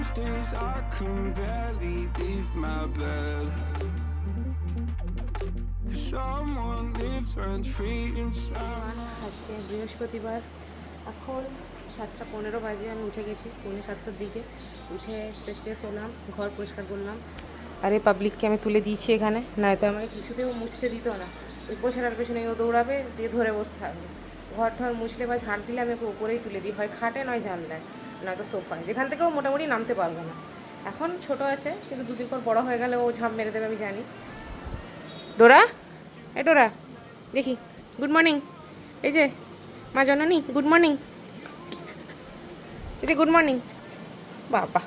Most days I can barely leave my bed. আজকে বৃহস্পতিবার। এখন সাতটা পনেরো বাজে, আমি উঠে গেছি পৌনে সাতটার দিকে। উঠে ফ্রেশ ট্রেশ হলাম, ঘর পরিষ্কার করলাম। আরে পাবলিককে আমি তুলে দিয়েছি এখানে, নয়তো আমাকে কিছুতেও মুছতে দিত না। ওই পোছাটার পেছনে ও দৌড়াবে, দিয়ে ধরে বসে থাকবে ঘর ঠর মুছলে বা ঝাঁট দিলে আমি ওকে উপরেই তুলে দিই, হয় খাটে নয় জানলায় নয়তো সোফায় যেখান থেকেও মোটামুটি নামতে পারবে না। এখন ছোট আছে, কিন্তু দুদিন পর বড় হয়ে গেলে ও ঝাঁপ মেরে দেবে, আমি জানি। ডোরা? এ ডোরা, দেখি। গুড মর্নিং এই যে, মা জননী গুড মর্নিং এই যে গুড মর্নিং বাবা।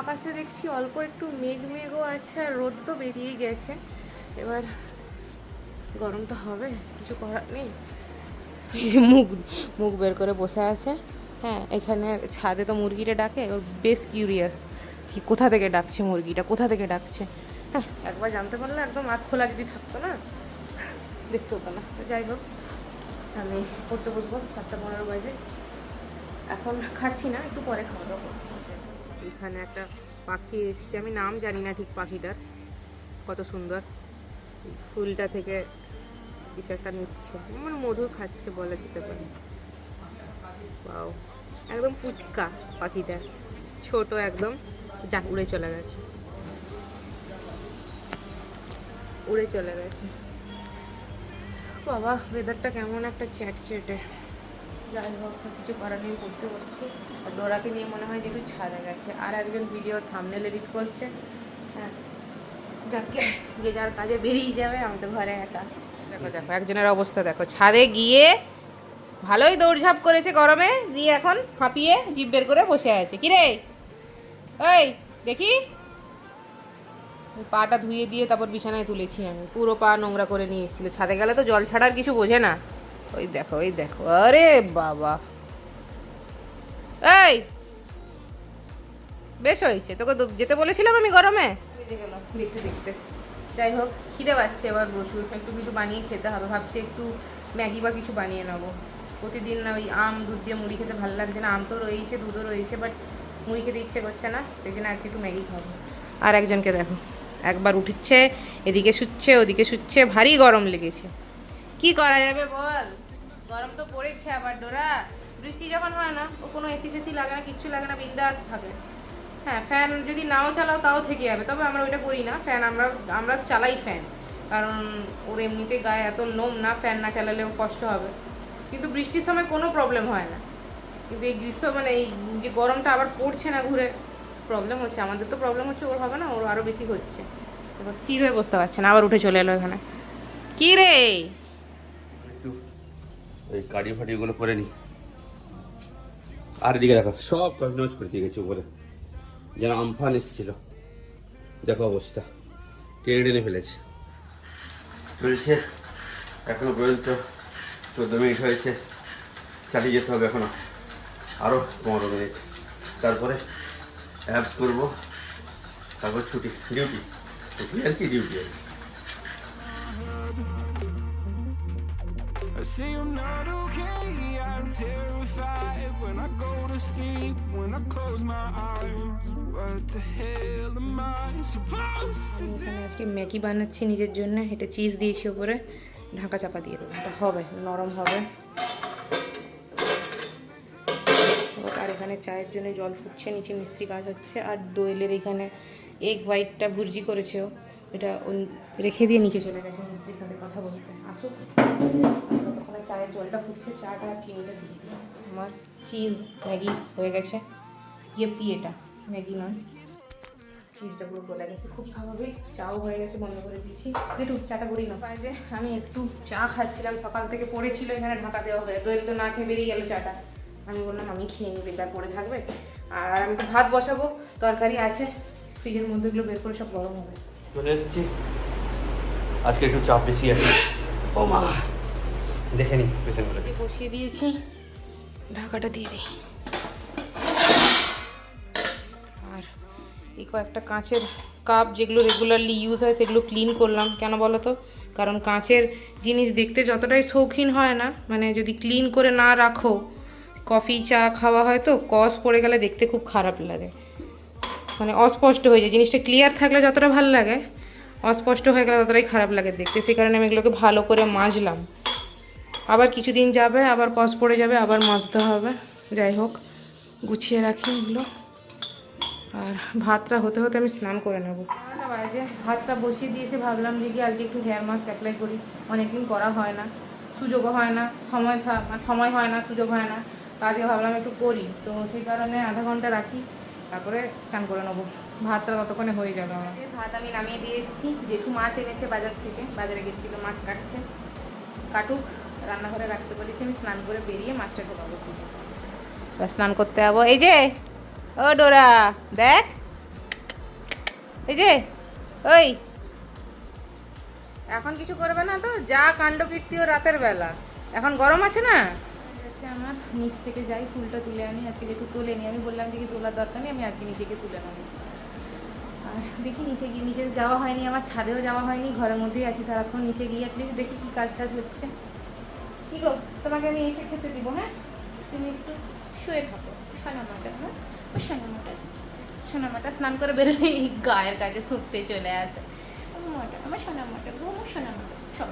আকাশে দেখছি অল্প একটু মেঘ মেঘও আছে, আর রোদ তো বেরিয়েই গেছে। এবার গরম তো হবে, কিছু করার নেই। যে মুখ মুখ বের করে বসে আছে। হ্যাঁ এখানে ছাদে তো মুরগিটা ডাকে ও বেশ কিউরিয়াস কি কোথা থেকে ডাকছে মুরগিটা, কোথা থেকে ডাকছে। হ্যাঁ একবার জানতে পারলে একদম আখ খোলা যদি থাকতো না, দেখতে হতো না। যাই হোক, আমি পড়তে বসবো, সাতটা পনেরো বাজে। এখন খাচ্ছি না, একটু পরে খাওয়া দাওয়া এখানে একটা পাখি এসছে, আমি নাম জানি না ঠিক পাখিটার, কত সুন্দর। ফুলটা থেকে কিছু একটা নিচ্ছে। মানে মধু খাচ্ছে বলা যেতে পারে। বাও একদম পুচকা পাখিটা। ছোট একদম যা উড়ে চলে গেছে। উড়ে চলে গেছে। বাবা ওয়েদারটা কেমন একটা চ্যাট চ্যাটে যাই হোক, কিছু করার নেই পড়তে বসছি। আর ডোরাকে নিয়ে মনে হয় যে একটু ছাদে গেছে। আর একজন ভিডিও থামনেল এডিট করছে। হ্যাঁ যাকে যে যার কাজে বেরিয়ে যাবে আমি তো ঘরে একা। দেখো দেখো, একজনের অবস্থা দেখো। ছাদে গিয়ে ভালোই দৌড়ঝাঁপ করেছে গরমে, দিয়ে এখন হাঁপিয়ে জিভ বের করে বসে আছে। কিরে? ওই দেখি? পাটা ধুয়ে দিয়ে তারপর বিছানায় তুলেছি আমি। পুরো পা নোংরা করে নিয়ে এসেছিল। ছাদে গেলে তো জল ছাড়ার কিছু বোঝে না। ওই দেখো ওই দেখো। আরে বাবা। এই! বেশ হয়েছে। তোকে যেতে বলেছিলাম আমি গরমে? দেখতে দেখতে। যাই হোক, খিদে পাচ্ছে এবার প্রচুর। একটু কিছু বানিয়ে খেতে হবে। ভাবছি একটু ম্যাগি বা কিছু বানিয়ে নেব। প্রতিদিন না ওই আম, দুধ দিয়ে মুড়ি খেতে ভালো লাগছে না। আম তো রয়েছে দুধও রয়েছে বাট মুড়ি খেতে ইচ্ছে করছে না। সেই জন্য আজকে একটু ম্যাগি খাব। আর একজনকে দেখো, একবার উঠছে এদিকে শুচ্ছে, ওদিকে শুচ্ছে, ভারী গরম লেগেছে। কি করা যাবে বল? গরম তো পড়েছে আবার ডোরা। বৃষ্টি যখন হয় না, ও কোনো এসি ফেসি লাগে না, কিচ্ছু লাগে না, বিন্দাস থাকে। হ্যাঁ ফ্যান যদি নাও চালাও তাও থেকে যাবে। তবে আমরা ওইটা করি না। ফ্যান আমরা আমরা চালাই ফ্যান কারণ ওর এমনিতে গায়ে এত লোম না ফ্যান না চালালেও কষ্ট হবে। কিন্তু বৃষ্টির সময় কোনো প্রবলেম হয় না। কিন্তু এই গ্রীষ্ম মানে এই যে গরমটা আবার পড়ছে না ঘুরে প্রবলেম হচ্ছে। আমাদের তো প্রবলেম হচ্ছে, ওর হবে না, ওর আরও বেশি হচ্ছে। এবার স্থির হয়ে বসতে পারছে না, আবার উঠে চলে এলো এখানে। কি রে? ফাটিওগুলো করে নি। আর এদিকে দেখো, সব তছনছ করে দিয়ে গেছে উপরে। যেন আমফান এসেছিল দেখো অবস্থা। টেনে টেনে ফেলেছে। চলছে এখনও পর্যন্ত চোদ্দ মিনিট হয়েছে চালিয়ে যেতে হবে এখনও। আরও পনেরো মিনিট। তারপরে অ্যাপস করব তারপর ছুটি ডিউটি। ছুটি আর কি ডিউটি আর কি। I say I'm not okay, I'm terrified. When I go to sleep, when I close my eyes. What the hell am I supposed to do? আজকে ম্যাগি বানাচ্ছি নিজের জন্য। এটা চিজ দিয়েছি ওপরে। ঢাকা চাপা দিয়ে দেবো। এটা হবে নরম হবে। আর এখানে চায়ের জন্য জল ফুটছে নিচে মিস্ত্রি কাজ হচ্ছে আর দোয়েলের এখানে এগ হোয়াইটটা ভুর্জি করেছে এটা রেখে দিয়ে নিচে চলে গেছে। মিস্ত্রির সাথে কথা বলতে। আসুক। চায়ের জলটা ফুটছে চাটা আর চিনিটা দিয়ে দিই আমার চিজ ম্যাগি হয়ে গেছে। ইয়েপি এটা ম্যাগি নয়। চিজটা পুরো গলে গেছে। খুব স্বাভাবিক চাও হয়ে গেছে বন্ধ করে দিয়েছি। একটু চাটা করি না যে আমি একটু চা খাচ্ছিলাম সকাল থেকে পড়েছিল এখানে ঢাকা দেওয়া হয়ে। দোয়েল তো না খেয়ে বেরিয়ে গেল চাটা। আমি বললাম আমি খেয়ে নিই বেকার পড়ে থাকবে। আর আমি তো ভাত বসাবো তরকারি আছে। ফ্রিজের মধ্যে এগুলো বের করে সব গরম হবে। চলে এসেছি। আজকে একটু চাপ বেশি আছে। ও মা। দেখে বসিয়ে দিয়েছি। ঢাকাটা দিয়ে দিই। আর এই কয়েকটা কাঁচের কাপ যেগুলো রেগুলারলি ইউজ হয়, সেগুলো ক্লিন করলাম। কেন বলো তো? কারণ কাঁচের জিনিস দেখতে যতটাই শৌখিন হয় না মানে যদি ক্লিন করে না রাখো কফি চা খাওয়া হয় তো কস পড়ে গেলে দেখতে খুব খারাপ লাগে। মানে অস্পষ্ট হয়ে যায়। জিনিসটা ক্লিয়ার থাকলে যতটা ভালো লাগে, অস্পষ্ট হয়ে গেলে ততটাই খারাপ লাগে দেখতে। সেই কারণে আমি এগুলোকে ভালো করে মাজলাম। আবার কিছুদিন যাবে আবার কস পড়ে যাবে আবার মাজতে হবে। যাই হোক গুছিয়ে রাখি এগুলো। আর ভাতটা হতে হতে আমি স্নান করে নেব। বাজে। ভাতটা বসিয়ে দিয়েছে ভাবলাম যে কি আজকে একটু হেয়ার মাস্ক অ্যাপ্লাই করি। অনেকদিন করা হয় না সুযোগও হয় না সময় মানে সময় হয় না সুযোগ হয় না। তো আজকে ভাবলাম একটু করি। তো সেই কারণে আধা ঘণ্টা রাখি তারপরে চান করে নেব। ভাতটা ততক্ষণে হয়ে যাবে আমার। ভাত আমি নামিয়ে দিয়ে এসেছি। জেঠু মাছ এনেছে বাজার থেকে বাজারে গেছিল মাছ কাটছে। কাটুক, রান্নাঘরে রাখতে বলেছি, আমি স্নান করে বেরিয়ে মাছটা ঢোকাবো। স্নান করতে যাব। এই যে, ও ডোরা, দেখ। এই যে, ওই। এখন কিছু করবে না তো? যা কাণ্ড ও রাতের বেলা। এখন গরম আছে না? আমার। নিচ থেকে যাই, ফুলটা তুলে আনি, আজকে যেটু তুলে নি আমি বললাম যে কি তোলার দরকার নেই, আমি আজকে নিজেকে তুলে নেব। আর দেখি নিচে গিয়ে, নিচে যাওয়া হয়নি, আমার ছাদেও যাওয়া হয়নি, ঘরের মধ্যেই আছি সারাক্ষণ নিচে গিয়ে অ্যাটলিস্ট দেখি কি কাজ টাজ হচ্ছে। কি গো, তোমাকে আমি এসে খেতে দিব হ্যাঁ? তুমি একটু শুয়ে থাকো। সোনামাটা হ্যাঁ? সোনামাটা সোনামাটা স্নান করে বেরোলে এই গায়ের কাছে শুকতে চলে আসে। আমার সোনামাটা গো, আমার সোনামাটা সব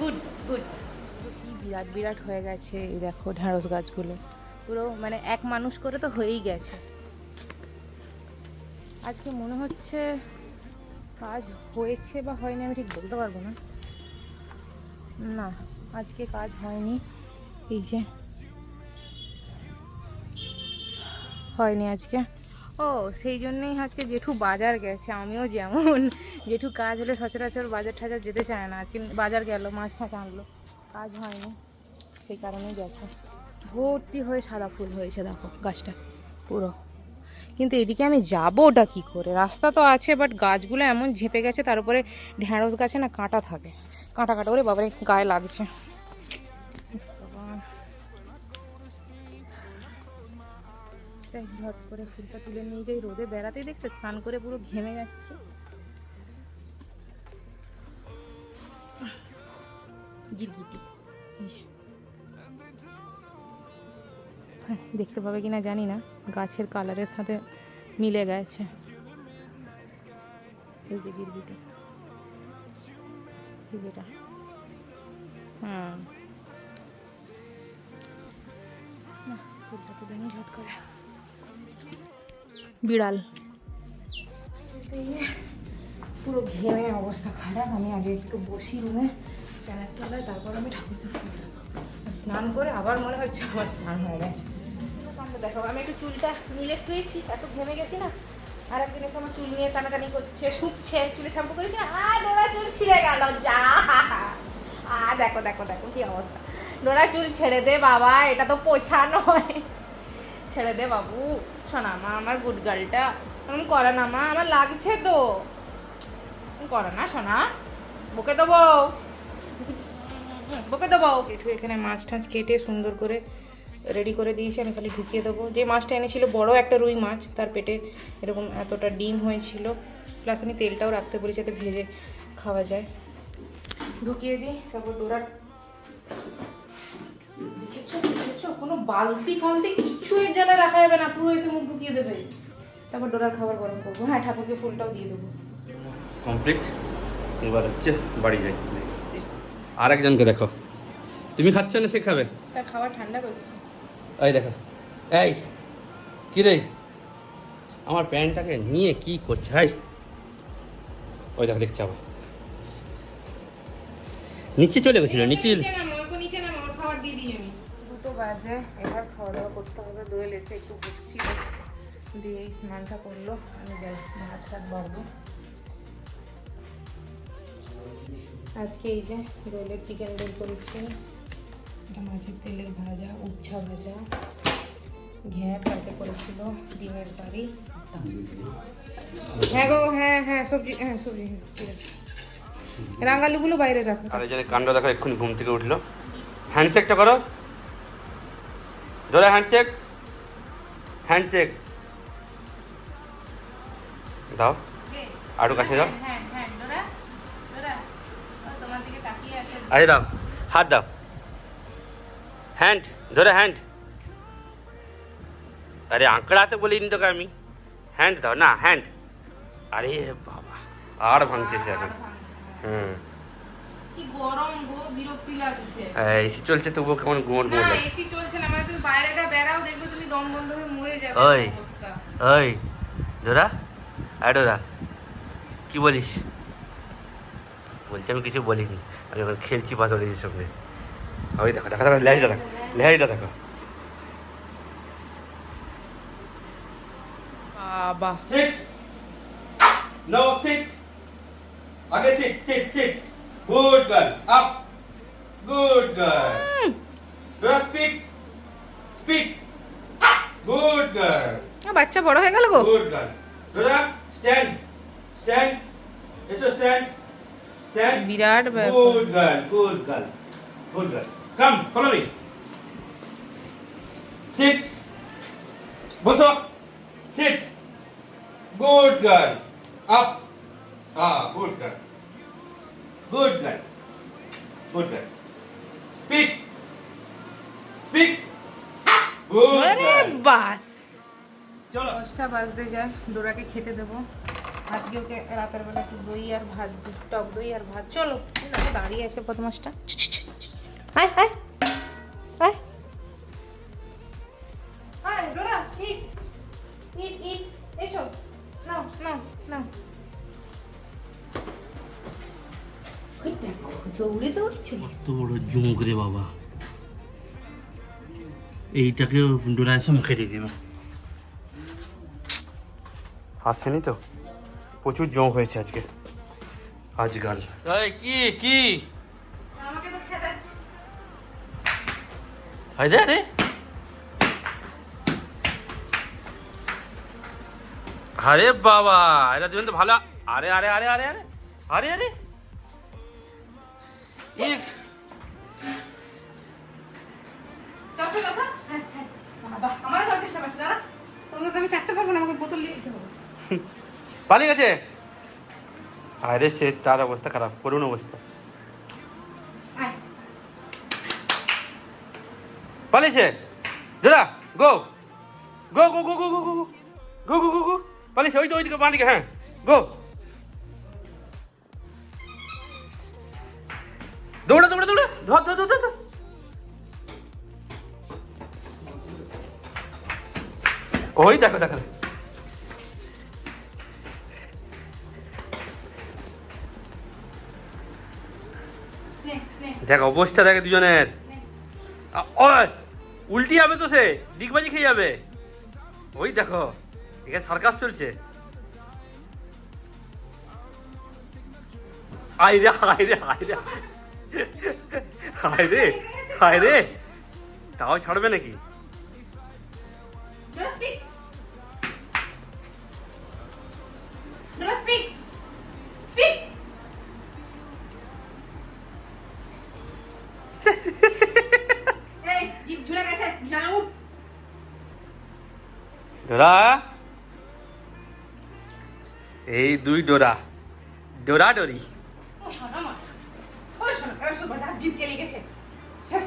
গুড গুড। কি বিরাট বিরাট হয়ে গেছে, এই দেখো ঢ্যাঁড়স গাছগুলো। পুরো মানে এক মানুষ করে তো হয়েই গেছে। আজকে মনে হচ্ছে কাজ হয়েছে বা হয়নি, আমি ঠিক বলতে পারব না। না, আজকে কাজ হয়নি। এই যে, হয়নি আজকে। ও, সেই জন্যই আজকে জেঠু বাজার গেছে, আমিও যেমন। জেঠু কাজ হলে সচরাচর বাজার ঠাজার যেতে চায় না। আজকে বাজার গেল, মাছ ঠাছ আনলো। কাজ হয়নি, সেই কারণেই গেছে। ভর্তি হয়ে সাদা ফুল হয়েছে, দেখো গাছটা, পুরো। কিন্তু এদিকে আমি যাব ওটা কী করে? রাস্তা তো আছে বাট গাছগুলো এমন ঝেপে গেছে, তার উপরে ঢ্যাঁড়স গাছে না কাঁটা থাকে। কাঁটা কাঁটা করে বাবারে, গায়ে লাগছে। ঝট করে ফুলটা তুলে নিয়ে যাই। রোদে বেড়াতেই দেখছ, স্নান করে পুরো ঘেমে যাচ্ছে। গিরগিটি। দেখতে পাবে কিনা জানি না। গাছের কালারের সাথে মিলে গেছে। এই যে গিরগিটি। করে। বিড়াল। পুরো ঘেমে অবস্থা খারাপ। আমি আগে একটু বসি রুমে তলায়, তারপর আমি। আর স্নান করে আবার মনে হচ্ছে আমার স্নান হয়ে গেছে। দেখো, আমি একটু চুলটা মিলে শুয়েছি, এত ঘেমে গেছি না। আর একদিন এসে আমার চুল নিয়ে টানাটানি করছে শুকছে চুলে শ্যাম্পু করেছি আর ডোরা চুল ছিঁড়ে গেল, যা। আর দেখো দেখো দেখো কি অবস্থা। ডোরা চুল ছেড়ে দে বাবা, এটা তো পোছা নয়। ছেড়ে দে বাবু, শোনা মা, আমার গুড গার্লটা এরকম করে না মা, আমার লাগছে তো। করে না, শোনা। বকে দেবো। বকে দেবো। জেঠু এখানে মাছ টাছ কেটে সুন্দর করে রেডি করে দিয়েছি আমি খালি ঢুকিয়ে দেবো। যে মাছটা এনেছিল বড় একটা রুই মাছ তার পেটে এরকম এতটা ডিম হয়েছিল। প্লাস আমি তেলটাও রাখতে বলি যাতে ভেজে খাওয়া যায়। ঢুকিয়ে দিই তারপর ডোরা দেখেছ দেখেছ? কোনো বালতি ফালতি কিচ্ছু এর জায়গায় রাখা যাবে না পুরো এসে মুখ ঢুকিয়ে দেবে। তারপর ডোরার খাবার গরম করব। হ্যাঁ ঠাকুরকে ফুলটাও দিয়ে দেবো। কমপ্লিট এবার হচ্ছে বাড়ি যাই। আর একজনকে দেখো। তুমি খাচ্ছ না সে খাবে? তার খাবার ঠান্ডা করছি। এই দেখো। এই কি রে? আমার প্যান্টটাকে নিয়ে কি করছে? হাই ওই দেখো দেখছে আবার। নিচে চলে গেছিল নিচে নিচে নামো ওর খাবার দিয়ে দিই আমি। দুটো বাজে এবার খাওয়া দাওয়া করতে হবে দোয়েল এসে একটু বসছিল। দিয়ে এই স্নানটা করল আমি যাই ভাত টাত বাড়বো। আজকে এই যে দোয়েলের চিকেন রোল করেছি এটা মাছের তেলের ভাজা উচ্ছা ভাজা। ঘ্যাট কালকে করেছিল ডিমের কারি হ্যাঁ গো হ্যাঁ হ্যাঁ সবজি হ্যাঁ সবজি হ্যাঁ ঠিক আছে। রাঙালুগুলো বাইরে রাখো। আর এই জন্য কাণ্ড দেখো এক্ষুনি ঘুম থেকে উঠল। হ্যান্ডশেকটা করো। ধরে হ্যান্ডশেক। হ্যান্ডশেক। দাও। আরও কাছে দাও। হ্যাঁ হ্যাঁ ডোরা ডোরা ও তোমার দিকে তাকিয়ে আছে। আরে দাও হাত দাও। হ্যান্ড ধরে হ্যান্ড আরে আঁকড়াতে বলিনি তোকে আমি। হ্যান্ড দাও না হ্যান্ড আরে বাবা আর ভাঙছে সে এখন। হুম। এসি চলছে তবুও কেমন গোমর না এসি চলছে না মানে তুমি বাইরেটা বেরাও দেখবে তুমি দম বন্ধ হয়ে মরে যাবে। ওই। ওই ডোরা আয় ডোরা কি বলিস? বলছি আমি কিছু বলিনি আমি এখন খেলছি পাথরের সঙ্গে। ওই দেখো দেখো দেখো লেহারিটা দেখো লেহারিটা দেখো। বাবা। সিট নো সিট আগে sit sit sit good girl up good girl do speak speak good girl বাচ্চা বড় হয়ে গেল গো। Good girl Dora stand stand এসো স্ট্যান্ড স্ট্যান্ড বিরাট good girl good girl Good girl. Come, follow me. Sit. বসো sit good girl up ah good girl good girl good girl speak speak good girl বাস চলো দশটা বাজতে যায় ডোরাকে খেতে দেবো আজকে ওকে রাতের বেলা একটু দই আর ভাত টক দই আর ভাত চলো দাঁড়িয়ে আছে বদমাসটা আয় আয় আয় আয় ডোরা ইট ইট ইট এসো নাও নাও নাও দৌড়ে দৌড়ে চলে এসেছে। বড় জোঁক রে বাবা। এইটাকে ডোরা এসে মুখে দিয়ে দিবে। আসেনি তো? প্রচুর জোঁক হয়েছে আজকে। আজকাল। কি কি? হয় যায়? রে আরে বাবা এটা দিবেন তো ভালো। আরে আরে আরে আরে আরে আরে আরে। পালিয়ে গেছে? আরে সে তার অবস্থা খারাপ করুন অবস্থা। পালিয়েছে দাদা, গো। গো গো গো গো গো গো গো। গো গো গো পালিয়েছে ওই তো ওইদিকে বাঁ দিকে হ্যাঁ। গো। দৌড়া দৌড়া দৌড়া। ধর ধর ধর ধর। ওই দেখো দেখো। দেখ, অবস্থা দেখে দুজনের। উল্টি হবে তো সে, ডিগবাজি খেয়ে যাবে। ওই দেখো, এখানে সার্কাস চলছে। আইরে আইরে আইরে আইরে আইরে তাও ছাড়বে নাকি? ডোরা? এই দুই ডোরা। ডোরা ডোরি। হ্যাঁ।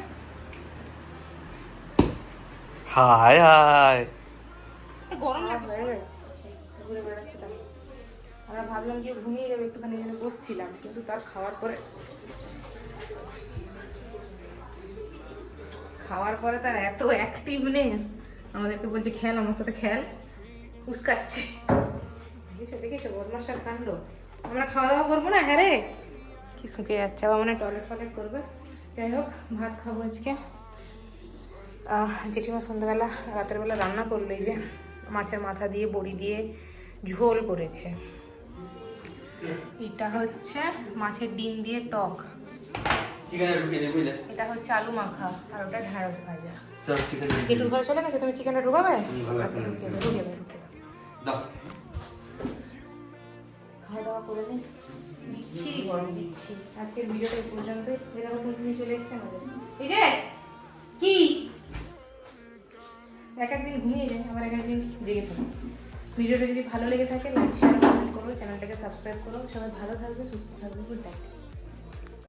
হায় হায়। গরম আমরা ভাবলাম যে ঘুমিয়ে যাবে একটুখানি এখানে বসছিলাম কিন্তু তার খাওয়ার পরে খাওয়ার পরে তার এত অ্যাক্টিভনেস আমাদেরকে বলছে খেল আমার সাথে খেল। উস্কাচ্ছে। দেখেছ দেখেছ বদমাসার কাণ্ড। আমরা খাওয়া দাওয়া করব না? হ্যাঁ রে। কি শুকে যাচ্ছে আবার মানে টয়লেট ফয়লেট করবে। যাই হোক ভাত খাব আজকে। জেঠিমা সন্ধ্যাবেলা রাতের বেলা রান্না করল এই যে মাছের মাথা দিয়ে বড়ি দিয়ে ঝোল করেছে। এটা হচ্ছে মাছের ডিম দিয়ে টক। চিকেন ঢুকিয়ে দিই বুঝলে? এটা হচ্ছে আলু মাখা আর ওটা ঢ্যাঁড়স ভাজা। চল চিকেন কেটুর ঘরে চলে গেছে? তুমি চিকেনটা ঢুকাবে ভালো আচ্ছা আছে। ঢুকিয়ে দাও খাওয়া দাওয়া করে নিই দিচ্ছি গরম দিচ্ছি। আজকের ভিডিওটা এই পর্যন্ত এরকম টুনটুনি চলে এসছে আমাদের। এই যে কি? এক একদিন ঘুমিয়ে যায় আবার এক একদিন জেগে থাকে। ভিডিওটা যদি ভালো লেগে থাকে লাইক শেয়ার কমেন্ট করো চ্যানেলটাকে সাবস্ক্রাইব করো। সবাই ভালো থাকবে সুস্থ থাকবে গুড নাইট